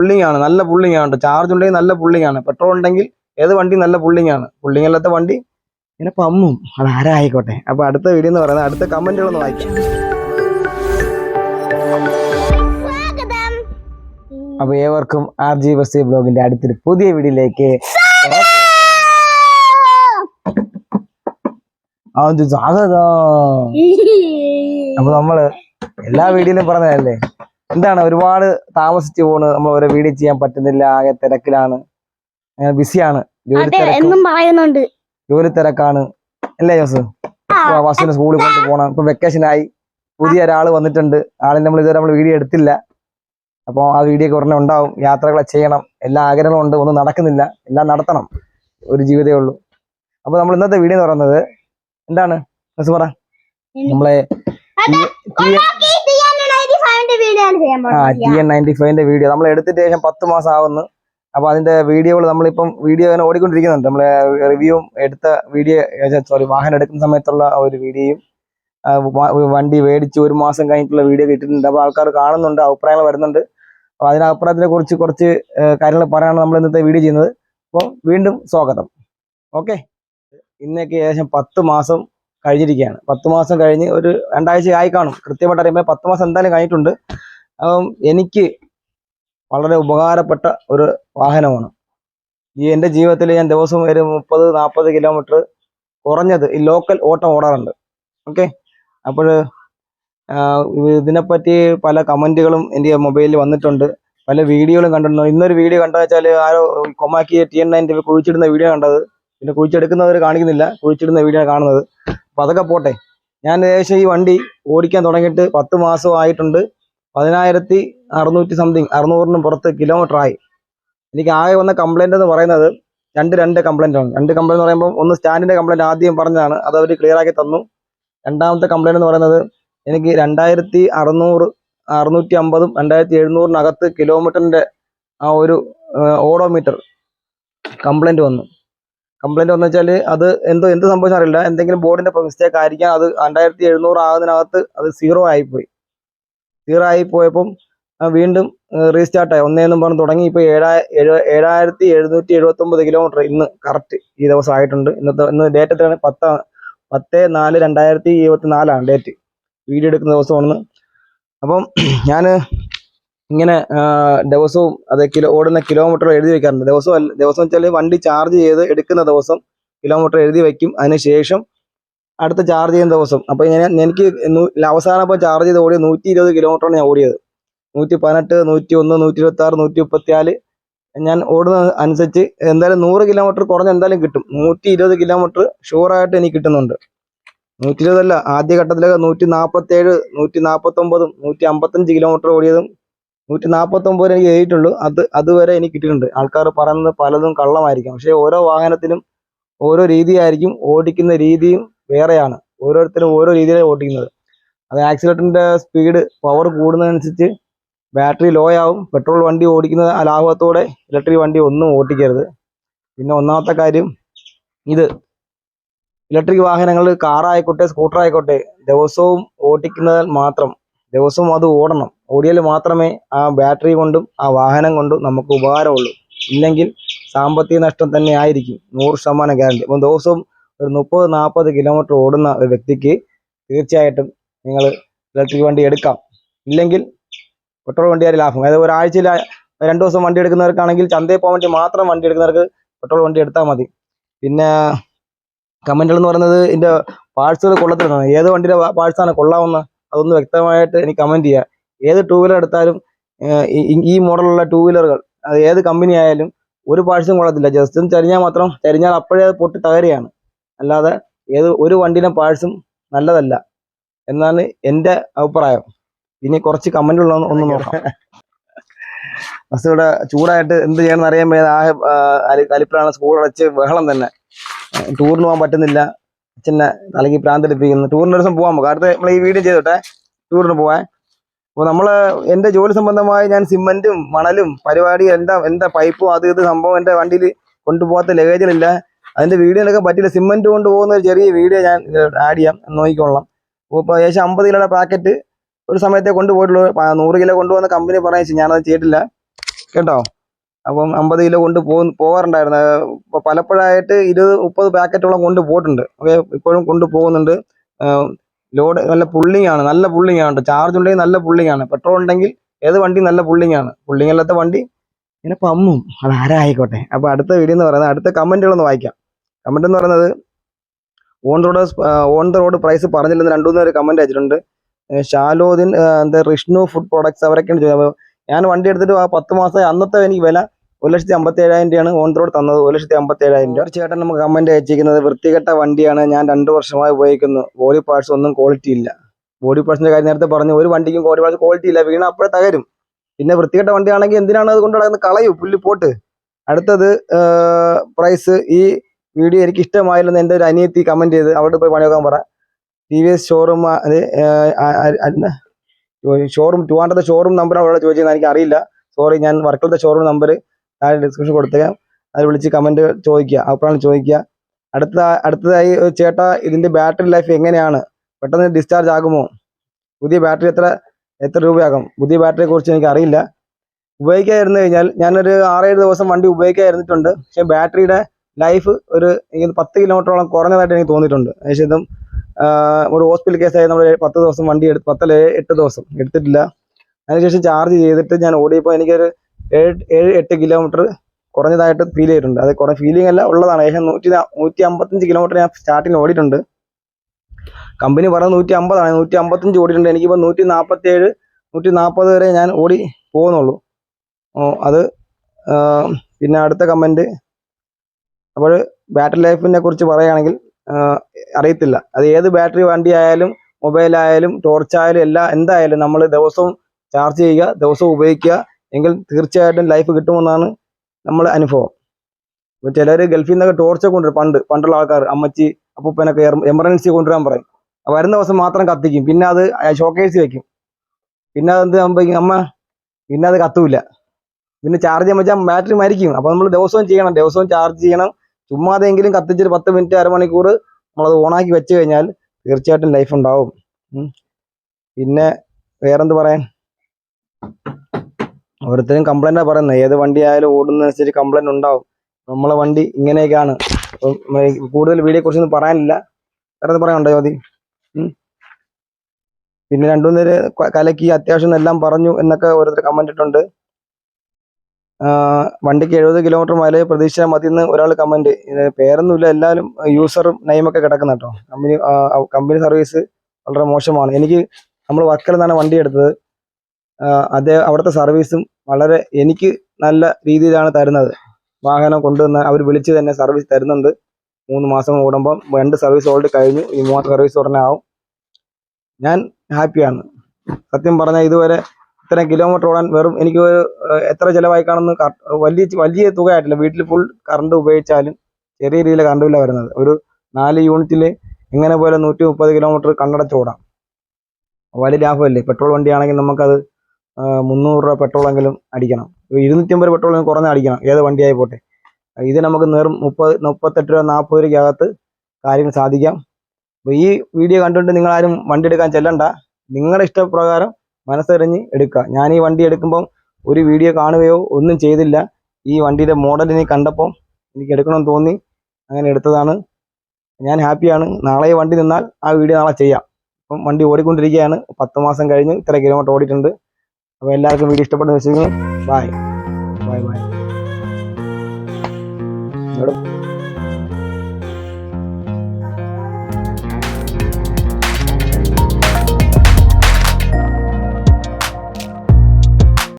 Pulling ആണ് നല്ല pulling ആണ് ചാർജ് ഉണ്ടെങ്കിൽ നല്ല പുള്ളിങ് ആണ് പെട്രോൾ ഉണ്ടെങ്കിൽ ഏത് വണ്ടി നല്ല പുള്ളിങ് ആണ് പുള്ളിങ് അല്ലാത്ത വണ്ടി ഇങ്ങനെ പമ്മും. അത് ആരായിക്കോട്ടെ അപ്പൊ അടുത്ത വീഡിയോ എന്ന് പറയുന്നത് അടുത്ത കമന്റുകളൊന്ന് വായിക്കാം. അപ്പൊ ഏവർക്കും ആർ ജി ബസ് ബ്ലോഗിന്റെ അടുത്തൊരു പുതിയ വീഡിയോയിലേക്ക് ഇത് സ്വാഗതം. അപ്പൊ നമ്മൾ എല്ലാ വീഡിയോയിലും പറഞ്ഞതല്ലേ? എന്താണ് ഒരുപാട് താമസിച്ചു പോണ് നമ്മൾ ഓരോ വീഡിയോ ചെയ്യാൻ പറ്റുന്നില്ല ആകെ തിരക്കിലാണ് അങ്ങനെ ബിസിയാണ്. ജോലി എന്നും പറയുന്നുണ്ട്. ജോലി തിരക്കാണ് അല്ലേ ജോസ്? വസുവിനെ സ്കൂളിൽ കൊണ്ട് പോകണം ഇപ്പൊ വെക്കേഷൻ ആയി. പുതിയ ഒരാൾ വന്നിട്ടുണ്ട്. ആളിന് നമ്മൾ ഇതുവരെ നമ്മൾ വീഡിയോ എടുത്തില്ല. അപ്പോൾ ആ വീഡിയോ ഒക്കെ ഉടനെ ഉണ്ടാവും. യാത്രകളെ ചെയ്യണം. എല്ലാ ആഗ്രഹങ്ങളും ഉണ്ട്. ഒന്നും നടക്കുന്നില്ല. എല്ലാം നടത്തണം. ഒരു ജീവിതമേ ഉള്ളൂ. അപ്പോൾ നമ്മൾ ഇന്നത്തെ വീഡിയോ എന്ന് പറയുന്നത് എന്താണ്? ജോസ് പറ. നമ്മളെ വീഡിയോ ആണ് ചെയ്യാൻ ആ പോകുന്നത് ടി എൻ നയന്റി ഫൈവിന്റെ വീഡിയോ നമ്മൾ എടുത്തിട്ട് ശേഷം പത്ത് മാസം ആവുന്നു അപ്പൊ അതിന്റെ വീഡിയോകൾ നമ്മളിപ്പം വീഡിയോ അങ്ങനെ ഓടിക്കൊണ്ടിരിക്കുന്നുണ്ട്. നമ്മളെ റിവ്യൂവും എടുത്ത വീഡിയോ സോറി വാഹനം എടുക്കുന്ന സമയത്തുള്ള ഒരു വീഡിയോയും വണ്ടി മേടിച്ച് ഒരു മാസം കഴിഞ്ഞിട്ടുള്ള വീഡിയോ കിട്ടിയിട്ടുണ്ട് അപ്പോൾ ആൾക്കാർ കാണുന്നുണ്ട് അഭിപ്രായങ്ങൾ വരുന്നുണ്ട്. അപ്പോൾ അതിന് അഭിപ്രായത്തിനെ കുറിച്ച് കുറച്ച് കാര്യങ്ങൾ പറയാനാണ് നമ്മൾ ഇന്നത്തെ വീഡിയോ ചെയ്യുന്നത്. അപ്പോൾ വീണ്ടും സ്വാഗതം. ഓക്കെ? ഇന്നേക്ക് ഏകദേശം പത്ത് മാസം കഴിഞ്ഞിരിക്കുകയാണ്. പത്ത് മാസം കഴിഞ്ഞ് ഒരു രണ്ടാഴ്ച ആയി കാണും. കൃത്യമായിട്ട് അറിയുമ്പോൾ പത്ത് മാസം എന്തായാലും കഴിഞ്ഞിട്ടുണ്ട്. അപ്പം എനിക്ക് വളരെ ഉപകാരപ്പെട്ട ഒരു വാഹനമാണ്. ഈ എന്റെ ജീവിതത്തിൽ ഞാൻ ദിവസവും ഒരു മുപ്പത് നാൽപ്പത് കിലോമീറ്റർ കുറഞ്ഞത് ഈ ലോക്കൽ ഓട്ടം ഓടാറുണ്ട്. ഓക്കെ? അപ്പോൾ ഇതിനെപ്പറ്റി പല കമന്റുകളും എന്റെ മൊബൈലിൽ വന്നിട്ടുണ്ട്. പല വീഡിയോകളും കണ്ടിട്ടുണ്ട്. ഇന്നൊരു വീഡിയോ കണ്ടത് വെച്ചാൽ ആരോ കൊമാക്കി ടി എൻ നയന്റെ കുഴിച്ചിടുന്ന വീഡിയോ കണ്ടത്. പിന്നെ കുഴിച്ചെടുക്കുന്നവർ കാണിക്കുന്നില്ല. കുഴിച്ചിടുന്ന വീഡിയോ കാണുന്നത്. അപ്പോൾ അതൊക്കെ പോട്ടെ. ഞാൻ ഏകദേശം ഈ വണ്ടി ഓടിക്കാൻ തുടങ്ങിയിട്ട് പത്ത് മാസം ആയിട്ടുണ്ട്. പതിനായിരത്തി അറുന്നൂറ്റി സംതിങ് അറുന്നൂറിന് പുറത്ത് കിലോമീറ്റർ ആയി. എനിക്ക് ആകെ വന്ന കംപ്ലൈന്റ് എന്ന് പറയുന്നത് രണ്ട് രണ്ട് കംപ്ലൈന്റ് ആണ്. രണ്ട് കംപ്ലൈന്റ് എന്ന് പറയുമ്പോൾ ഒന്ന് സ്റ്റാൻഡിന്റെ കംപ്ലൈന്റ് ആദ്യം പറഞ്ഞതാണ്. അത് അവർ ക്ലിയർ ആക്കി തന്നു. രണ്ടാമത്തെ കംപ്ലൈന്റ് എന്ന് പറയുന്നത് എനിക്ക് രണ്ടായിരത്തി അറുന്നൂറ് അറുന്നൂറ്റി അമ്പതും രണ്ടായിരത്തി എഴുന്നൂറിനകത്ത് കിലോമീറ്ററിന്റെ ആ ഒരു ഓഡോമീറ്റർ കംപ്ലൈന്റ് വന്നു. കംപ്ലൈന്റ് വന്നു വെച്ചാൽ അത് എന്തോ എന്ത് സംഭവിച്ചാൽ അറിയില്ല. എന്തെങ്കിലും ബോർഡിന്റെ മിസ്റ്റേക്ക് ആയിരിക്കാം. അത് രണ്ടായിരത്തി എഴുന്നൂറ് ആകുന്നതിനകത്ത് അത് സീറോ ആയിപ്പോയി. സീറോ ആയി പോയപ്പം വീണ്ടും റീസ്റ്റാർട്ട് ആയി. ഒന്നേന്നും പറഞ്ഞ് തുടങ്ങി. ഇപ്പോൾ ഏഴ്- ഏഴായിരത്തി എഴുന്നൂറ്റി എഴുപത്തി ഒമ്പത് കിലോമീറ്റർ ഇന്ന് കറക്റ്റ് ഈ ദിവസം ആയിട്ടുണ്ട്. ഇന്നത്തെ ഇന്ന് ഡേറ്റ് എത്രയാണ്? പത്ത് പത്ത് നാല് രണ്ടായിരത്തി ഇരുപത്തി നാലാണ് ഡേറ്റ് വീഡിയോ എടുക്കുന്ന ദിവസമാണെന്ന്. അപ്പം ഞാൻ ഇങ്ങനെ ദിവസവും അത് കിലോ ഓടുന്ന കിലോമീറ്റർ എഴുതി വെക്കാറുണ്ട്. ദിവസവും അല്ല ദിവസം വെച്ചാൽ വണ്ടി ചാർജ് ചെയ്ത് എടുക്കുന്ന ദിവസം കിലോമീറ്റർ എഴുതി വെക്കും. അതിന് ശേഷം അടുത്ത ചാർജ് ചെയ്യുന്ന ദിവസം. അപ്പോൾ ഞാൻ എനിക്ക് അവസാനം ഇപ്പോൾ ചാർജ് ചെയ്ത് ഓടിയത് നൂറ്റി ഇരുപത് കിലോമീറ്ററാണ് ഞാൻ ഓടിയത്. നൂറ്റി പതിനെട്ട് നൂറ്റി ഒന്ന് നൂറ്റി ഇരുപത്തി ആറ് നൂറ്റി മുപ്പത്തിനാല് ഞാൻ ഓടുന്ന അനുസരിച്ച് എന്തായാലും നൂറ് കിലോമീറ്റർ കുറഞ്ഞ എന്തായാലും കിട്ടും. നൂറ്റി ഇരുപത് കിലോമീറ്റർ ഷുവറായിട്ട് എനിക്ക് കിട്ടുന്നുണ്ട്. നൂറ്റി ഇരുപതല്ല ആദ്യ ഘട്ടത്തിലൊക്കെ നൂറ്റി നാൽപ്പത്തി ഏഴ് നൂറ്റി നാൽപ്പത്തി ഒമ്പതും നൂറ്റി അമ്പത്തഞ്ച് കിലോമീറ്റർ ഓടിയതും നൂറ്റി നാൽപ്പത്തി ഒമ്പത് എനിക്ക് എഴുതിയിട്ടുള്ളൂ അത് അതുവരെ എനിക്ക് കിട്ടിയിട്ടുണ്ട്. ആൾക്കാർ പറയുന്നത് പലതും കള്ളമായിരിക്കും. പക്ഷേ ഓരോ വാഹനത്തിനും ഓരോ രീതിയായിരിക്കും ഓടിക്കുന്ന രീതിയും വേറെയാണ്. ഓരോരുത്തരും ഓരോ രീതിയിലാണ് ഓടിക്കുന്നത്. അത് ആക്സിലേറ്ററിന്റെ സ്പീഡ് പവർ കൂടുന്നതനുസരിച്ച് ബാറ്ററി ലോ ആവും. പെട്രോൾ വണ്ടി ഓടിക്കുന്ന ലാഭത്തോടെ ഇലക്ട്രിക് വണ്ടി ഒന്നും ഓടിക്കരുത്. പിന്നെ ഒന്നാമത്തെ കാര്യം ഇത്. ഇലക്ട്രിക് വാഹനങ്ങൾ കാറായിക്കോട്ടെ സ്കൂട്ടർ ആയിക്കോട്ടെ ദിവസവും ഓടിക്കുന്നതിൽ മാത്രം ദിവസവും അത് ഓടണം. ഓടിയാൽ മാത്രമേ ആ ബാറ്ററി കൊണ്ടും ആ വാഹനം കൊണ്ടും നമുക്ക് ഉപകാരമുള്ളൂ. ഇല്ലെങ്കിൽ സാമ്പത്തിക നഷ്ടം തന്നെ ആയിരിക്കും. നൂറ് ശതമാനം ഗ്യാരണ്ടി അപ്പം ദിവസവും ഒരു മുപ്പത് നാൽപ്പത് കിലോമീറ്റർ ഓടുന്ന ഒരു വ്യക്തിക്ക് തീർച്ചയായിട്ടും നിങ്ങൾ ഇലക്ട്രിക് വണ്ടി എടുക്കാം. ഇല്ലെങ്കിൽ പെട്രോൾ വണ്ടിയായി ലാഭം. അതായത് ഒരാഴ്ചയിൽ രണ്ട് ദിവസം വണ്ടി എടുക്കുന്നവർക്കാണെങ്കിൽ ചന്തയിൽ പോകാൻ വേണ്ടി മാത്രം വണ്ടി എടുക്കുന്നവർക്ക് പെട്രോൾ വണ്ടി എടുത്താൽ മതി. പിന്നെ കമന്റുകൾ എന്ന് പറയുന്നത് ഇതിന്റെ പാഴ്സുകൾ കൊള്ളത്തിലാണ് ഏത് വണ്ടിയുടെ പാഴ്സാണ് കൊള്ളാവുന്ന അതൊന്ന് വ്യക്തമായിട്ട് എനിക്ക് കമന്റ് ചെയ്യുക ഏത് ടൂ വീലർ എടുത്താലും ഈ- മോഡലുള്ള ടൂ വീലറുകൾ അത് ഏത് കമ്പനി ആയാലും ഒരു പാഴ്സും കൊള്ളത്തില്ല. ജസ്റ്റ് ഒന്ന് ചരിഞ്ഞാൽ മാത്രം ചരിഞ്ഞാൽ അപ്പോഴേ അത് പൊട്ടി തകരുകയാണ്. അല്ലാതെ ഏത് ഒരു വണ്ടിയിലെ പാഴ്സും നല്ലതല്ല. എന്നാണ് എന്റെ അഭിപ്രായം. ഇനി കുറച്ച് കമന്റ് ഉള്ള ഒന്ന് നോക്കാം. ബസ് ഇവിടെ ചൂടായിട്ട് എന്ത് ചെയ്യണമെന്ന് അറിയാൻ വയ്യാതെ ആ കലിപ്പിലാണ് സ്കൂൾ അടച്ച് ബഹളം തന്നെ. ടൂറിന് പോകാൻ പറ്റുന്നില്ല. അച്ഛനെ തലക്ക് പ്രാന്തെടുപ്പിക്കുന്നു. ടൂറിന് ഒരു ദിവസം പോകാൻ നമുക്ക് അടുത്ത നമ്മൾ ഈ വീഡിയോ ചെയ്തോട്ടെ. ടൂറിന് പോവാൻ. അപ്പോൾ നമ്മൾ എന്റെ ജോലി സംബന്ധമായി ഞാൻ സിമന്റും മണലും പരിപാടി എന്താ എന്താ പൈപ്പും അത് ഇത് സംഭവം എന്റെ വണ്ടിയിൽ കൊണ്ടുപോകാത്ത ലഗേജിലില്ല അതിന്റെ വീഡിയോ എടുക്കാൻ പറ്റില്ല. സിമന്റ് കൊണ്ടുപോകുന്ന ഒരു ചെറിയ വീഡിയോ ഞാൻ ആഡ് ചെയ്യാം. നോക്കിക്കൊള്ളാം. ഇപ്പോൾ ഏകദേശം അമ്പത് കിലോയുടെ പാക്കറ്റ് ഒരു സമയത്തെ കൊണ്ടുപോയിട്ടുള്ളൂ. നൂറ് കിലോ കൊണ്ടുപോകുന്ന കമ്പനി പറഞ്ഞു ഞാനത് ചെയ്തിട്ടില്ല. കേട്ടോ? അപ്പം അമ്പത് കിലോ കൊണ്ട് പോ പോകാറുണ്ടായിരുന്നു. ഇപ്പോൾ പലപ്പോഴായിട്ട് ഇരുപത് മുപ്പത് പാക്കറ്റോളം കൊണ്ട് പോയിട്ടുണ്ട്. ഓക്കെ? ഇപ്പോഴും കൊണ്ട് പോകുന്നുണ്ട്. ലോഡ് നല്ല പുള്ളിങ് ആണ് നല്ല പുള്ളിങ് ആണ് ചാർജ് ഉണ്ടെങ്കിൽ നല്ല പുള്ളിങ് ആണ് പെട്രോൾ ഉണ്ടെങ്കിൽ ഏത് വണ്ടി നല്ല പുള്ളിങ് ആണ് പുള്ളിങ് അല്ലാത്ത വണ്ടി ഇങ്ങനെ പമ്മും. അത് ആരായിക്കോട്ടെ. അപ്പോൾ അടുത്ത വീഡിയോ എന്ന് പറയുന്നത് അടുത്ത കമന്റുകളൊന്ന് വായിക്കാം. കമന്റ് എന്ന് പറയുന്നത് on road on the road price പറഞ്ഞില്ലെന്ന് രണ്ടു മൂന്ന് പേര് കമന്റ് അയച്ചിട്ടുണ്ട്. ഷാലോദിൻ എന്താ റിഷ്ണു ഫുഡ് പ്രോഡക്ട്സ് അവരൊക്കെയാണ് ചോദിച്ചത്. ഞാൻ വണ്ടി എടുത്തിട്ട് ആ പത്ത് മാസം അന്നത്തെ എനിക്ക് വില ഒരു ലക്ഷത്തി അമ്പത്തി ഏഴായിരം രൂപയാണ് ഓൺ റോഡ് തന്നത്. ഒരു ലക്ഷത്തി അമ്പത്തി ഏഴായിരം രൂപ. ചേട്ടൻ നമുക്ക് കമന്റ് അയച്ചിരിക്കുന്നത് വൃത്തികെട്ട വണ്ടിയാണ്. ഞാൻ രണ്ടു വർഷമായി ഉപയോഗിക്കുന്നു. ബോഡി പാർട്സ് ഒന്നും ക്വാളിറ്റി ഇല്ല. ബോഡി പാർട്സിന്റെ കാര്യം നേരത്തെ പറഞ്ഞു. ഒരു വണ്ടിക്കും ബോഡി പാർട്സ് ക്വാളിറ്റി ഇല്ല. വീണ അപ്പോഴേ തകരും. പിന്നെ വൃത്തികെട്ട വണ്ടിയാണെങ്കിൽ എന്തിനാണ് അത് കൊണ്ട് നടക്കുന്നത് കളയൂ. പുല്ല് പോട്ട്. അടുത്തത് പ്രൈസ് ഈ വീഡിയോ എനിക്ക് ഇഷ്ടമായില്ലെന്ന് എന്റെ ഒരു അനിയത്തി കമന്റ് ചെയ്ത് അവിടെ പോയി പണിയൊക്കാൻ പറ. T V S showroom showroom two hundred showroom number അവിടെ ചോദിച്ചത് എനിക്ക് അറിയില്ല സോറി ഞാൻ വർക്കലത്തെ ഷോറൂം നമ്പർ താഴെ ഡിസ്ക്രിപ്ഷൻ കൊടുത്തേക്കാം. അത് വിളിച്ച് കമന്റ് ചോദിക്കുക. അഭിപ്രായം ചോദിക്കുക. അടുത്ത അടുത്തതായി ചേട്ടാ ഇതിന്റെ ബാറ്ററി ലൈഫ് എങ്ങനെയാണ്? പെട്ടെന്ന് ഡിസ്ചാർജ് ആകുമോ? പുതിയ ബാറ്ററി എത്ര എത്ര രൂപയാകും? പുതിയ ബാറ്ററിയെ കുറിച്ച് എനിക്ക് അറിയില്ല. ഉപയോഗിക്കാതിരുന്നു കഴിഞ്ഞാൽ ഞാനൊരു ആറേഴ് ദിവസം വണ്ടി ഉപയോഗിക്കാതിരുന്നിട്ടുണ്ട്. പക്ഷേ ബാറ്ററിയുടെ ലൈഫ് ഒരു എനിക്ക് പത്ത് കിലോമീറ്ററോളം കുറഞ്ഞതായിട്ട് എനിക്ക് തോന്നിയിട്ടുണ്ട്. ഏകദേശം ഒരു ഹോസ്പിറ്റൽ കേസായി നമ്മൾ പത്ത് ദിവസം വണ്ടി എടുത്ത് പത്തല്ല എട്ട് ദിവസം എടുത്തിട്ടില്ല. അതിനുശേഷം ചാർജ് ചെയ്തിട്ട് ഞാൻ ഓടിയപ്പോൾ എനിക്കൊരു ഏഴ് ഏഴ് എട്ട് കിലോമീറ്റർ കുറഞ്ഞതായിട്ട് ഫീൽ ചെയ്തിട്ടുണ്ട്. അത് കുറേ ഫീലിംഗ് അല്ല ഉള്ളതാണ്. ഏകദേശം നൂറ്റി നൂറ്റി അമ്പത്തഞ്ച് കിലോമീറ്റർ ഞാൻ സ്റ്റാർട്ടിങ് ഓടിയിട്ടുണ്ട്. കമ്പനി പറഞ്ഞത് നൂറ്റി അമ്പതാണ്. നൂറ്റി അമ്പത്തഞ്ച് ഓടിയിട്ടുണ്ട്. എനിക്കിപ്പോൾ നൂറ്റി നാൽപ്പത്തി ഏഴ് നൂറ്റി നാൽപ്പത് വരെ ഞാൻ ഓടി പോകുന്നുള്ളൂ. അത് പിന്നെ അടുത്ത കമന്റ് അപ്പോൾ ബാറ്ററി ലൈഫിനെ കുറിച്ച് പറയുകയാണെങ്കിൽ അറിയത്തില്ല. അത് ഏത് ബാറ്ററി വണ്ടി ആയാലും മൊബൈലായാലും ടോർച്ച് ആയാലും എല്ലാ എന്തായാലും നമ്മൾ ദിവസവും ചാർജ് ചെയ്യുക ദിവസവും ഉപയോഗിക്കുക എങ്കിൽ തീർച്ചയായിട്ടും ലൈഫ് കിട്ടുമെന്നാണ് നമ്മളെ അനുഭവം. ഇപ്പോൾ ചിലർ ഗൾഫിൽ നിന്നൊക്കെ ടോർച്ചൊക്കെ കൊണ്ടുവരും. പണ്ട് പണ്ടുള്ള ആൾക്കാർ അമ്മച്ചി അപ്പൂപ്പനൊക്കെ എമർജൻസി കൊണ്ടുവരാൻ പറയും. വരുന്ന ദിവസം മാത്രം കത്തിക്കും. പിന്നെ അത് ഷോക്കേഴ്സ് വെക്കും. പിന്നെ അതെന്ത് സംഭവിക്കും. അമ്മ പിന്നെ അത് കത്തൂല. പിന്നെ ചാർജ് ചെയ്യാൻ വെച്ചാൽ ബാറ്ററി മരിക്കും. അപ്പോൾ നമ്മൾ ദിവസവും ചെയ്യണം. ദിവസവും ചാർജ് ചെയ്യണം. ചുമ്മാതെങ്കിലും കത്തിച്ചൊരു പത്ത് മിനിറ്റ് അരമണിക്കൂർ നമ്മളത് ഓണാക്കി വെച്ച് കഴിഞ്ഞാൽ തീർച്ചയായിട്ടും ലൈഫ് ഉണ്ടാവും. പിന്നെ വേറെന്ത് പറയാൻ? ഓരോരുത്തരും കംപ്ലൈന്റാണ് പറയുന്നത് ഏത് വണ്ടി ആയാലും ഓടുന്നതനുസരിച്ച് കംപ്ലൈന്റ് ഉണ്ടാവും. നമ്മളെ വണ്ടി ഇങ്ങനെയൊക്കെയാണ്. കൂടുതൽ വീഡിയോ കുറിച്ചൊന്നും പറയാനില്ല. വേറെ പറയാനുണ്ടോ ജ്യോതി? പിന്നെ രണ്ടു മൂന്ന് കലക്കി അത്യാവശ്യം എല്ലാം പറഞ്ഞു എന്നൊക്കെ ഓരോരുത്തർ കമന്റ് ഇട്ടുണ്ട്. വണ്ടിക്ക് എഴുപത് കിലോമീറ്റർ മൈലേജ് പ്രതീക്ഷിച്ചാൽ മതി എന്ന് ഒരാൾ കമന്റ് പേരൊന്നുമില്ല എല്ലാവരും യൂസറും നെയിമൊക്കെ കിടക്കുന്ന കേട്ടോ. കമ്പനി കമ്പനി സർവീസ് വളരെ മോശമാണ്. എനിക്ക് നമ്മൾ വർക്കിൽ നിന്നാണ് വണ്ടി എടുത്തത്. അതേ അവിടുത്തെ സർവീസും വളരെ എനിക്ക് നല്ല രീതിയിലാണ് തരുന്നത്. വാഹനം കൊണ്ടുവന്ന് അവർ വിളിച്ച് തന്നെ സർവീസ് തരുന്നുണ്ട്. മൂന്ന് മാസം കൂടുമ്പം രണ്ട് സർവീസ് ഓൾറെഡി കഴിഞ്ഞു. ഈ മൂന്നാമത്തെ സർവീസ് ഉടനെ ആവും. ഞാൻ ഹാപ്പിയാണ്. സത്യം പറഞ്ഞാൽ ഇതുവരെ ഇത്രയും കിലോമീറ്റർ ഓടാൻ വെറും എനിക്ക് എത്ര ചിലവായി കാണുന്നു വലിയ വലിയ തുക ആയിട്ടില്ല വീട്ടിൽ ഫുൾ കറണ്ട് ഉപയോഗിച്ചാലും ചെറിയ രീതിയിൽ കറണ്ട് ബില്ലാണ് വരുന്നത്. ഒരു നാല് യൂണിറ്റിൽ എങ്ങനെ പോലെ നൂറ്റി മുപ്പത് കിലോമീറ്റർ കണ്ണടച്ച് ഓടാം. വലിയ ലാഭമല്ലേ? പെട്രോൾ വണ്ടിയാണെങ്കിൽ നമുക്കത് മുന്നൂറ് രൂപ പെട്രോളെങ്കിലും അടിക്കണം. ഇരുന്നൂറ്റി ഇരുന്നൂറ്റമ്പത് പെട്രോൾ കുറഞ്ഞ അടിക്കണം. ഏത് വണ്ടിയായി പോട്ടെ. ഇത് നമുക്ക് നേറും മുപ്പത് മുപ്പത്തെട്ട് രൂപ നാൽപ്പത് രൂപയ്ക്കകത്ത് കാര്യങ്ങൾ സാധിക്കാം. അപ്പോൾ ഈ വീഡിയോ കണ്ടുകൊണ്ട് നിങ്ങളാരും വണ്ടി എടുക്കാൻ ചെല്ലണ്ട. നിങ്ങളുടെ ഇഷ്ടപ്രകാരം മനസ്സറിഞ്ഞ് എടുക്കുക. ഞാൻ ഈ വണ്ടി എടുക്കുമ്പം ഒരു വീഡിയോ കാണുകയോ ഒന്നും ചെയ്തില്ല. ഈ വണ്ടിയുടെ മോഡലിനെ കണ്ടപ്പോൾ എനിക്ക് എടുക്കണമെന്ന് തോന്നി. അങ്ങനെ എടുത്തതാണ്. ഞാൻ ഹാപ്പിയാണ്. നാളെ ഈ വണ്ടി നിന്നാൽ ആ വീഡിയോ നാളെ ചെയ്യാം. അപ്പം വണ്ടി ഓടിക്കൊണ്ടിരിക്കുകയാണ്. പത്ത് മാസം കഴിഞ്ഞ് ഇത്ര കിലോമീറ്റർ ഓടിയിട്ടുണ്ട്. അപ്പോൾ എല്ലാവർക്കും വീഡിയോ ഇഷ്ടപ്പെടുന്ന വെച്ചിരിക്കുന്നു ബായ് ബായ് ബായ്